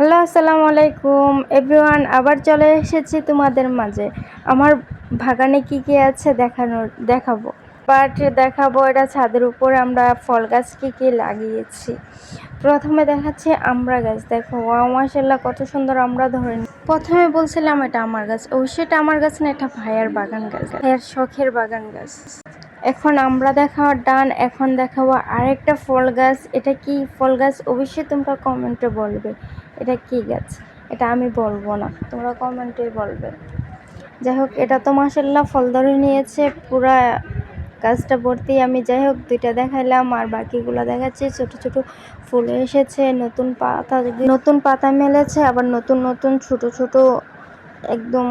Hello, আসসালামু আলাইকুম। Everyone আবার চলে এসেছি তোমাদের মাঝে। আমার বাগানে কি কি আছে দেখানোর, দেখাবো। বাট দেখাবো এটা ছাদের উপর, আমরা ফল গাছ কী কী লাগিয়েছি। প্রথমে দেখাচ্ছি আমরা গাছ। দেখো ওয়া কত সুন্দর আমরা ধরে প্রথমে বলছিলাম এটা আমার গাছ। ও সেটা আমার গাছ না, এটা ভাইয়ার বাগান গাছ। ভাইয়ার শখের বাগান গাছ। এখন আমরা দেখাও ডান, এখন দেখাবো আরেকটা ফল গাছ। এটা কি ফল গাছ? অবশ্যই তোমরা কমেন্টে বলবে। এটা কি গাছ? এটা আমি বলব না। তোমরা কমেন্টে বলবে। যাই হোক, এটা তো মাসাল্লাহ ফল ধরে নিয়েছে। পুরা গাছটা ভর্তি। আমি যাই হোক, দুইটা দেখাইলাম আর বাকিগুলো দেখাচ্ছি। ছোট ছোট ফুল এসেছে, নতুন পাতা নতুন পাতা মেলেছে, আবার নতুন নতুন ছোট ছোট একদম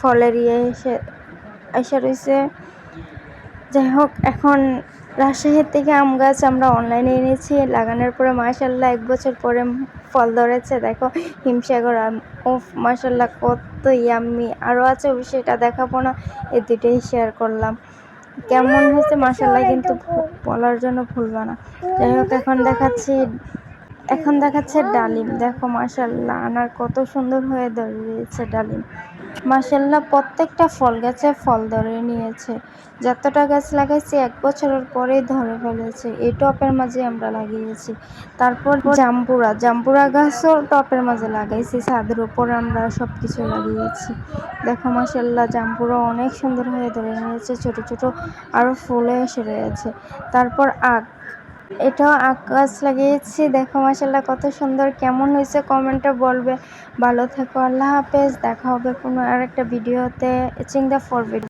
ফলের ইয়ে এসে এসে রয়েছে। যাই হোক এখন রাজশাহীর থেকে আম গাছ আমরা অনলাইনে এনেছি। লাগানোর পরে মাসাল্লাহ এক বছর পরে ফল ধরেছে। দেখো হিমসাগর আম ও মাসাল্লাহ কত ইয়াম্মি আরও আছে সেটা দেখাবো না এই দুটোই শেয়ার করলাম। কেমন হয়েছে মাসাল্লাহ কিন্তু বলার জন্য ভুলবা না। যাই হোক এখন দেখাচ্ছি এখন দেখাচ্ছে ডালিম। দেখো মাশাল্লাহ আনার কত সুন্দর হয়ে দাঁড়িয়েছে ডালিম। মাশাল্লাহ প্রত্যেকটা ফল গাছে ফল ধরে নিয়েছে। যতটা গাছ লাগাইছি, এক বছরের পরেই ধরে ফেলেছে। এই টপের মাঝে আমরা লাগিয়েছি। তারপর জাম্পুরা জাম্পুরা গাছও টপের মাঝে লাগাইছি, ছাদের উপর আমরা সব কিছু লাগিয়েছি। দেখো মাশাল্লাহ জাম্পুরা অনেক সুন্দর হয়ে ধরে নিয়েছে। ছোট ছোট আরও ফুলে এসে রয়েছে। তারপর আখ। এটাও আকাশ লাগিয়েছি। দেখো মাসাল্লাহ কত সুন্দর, কেমন হয়েছে কমেন্টে বলবে। ভালো থেকো, আল্লাহ হাফেজ। দেখা হবে কোনো আর একটা ভিডিওতে চিং দ্য ফর ভিডিও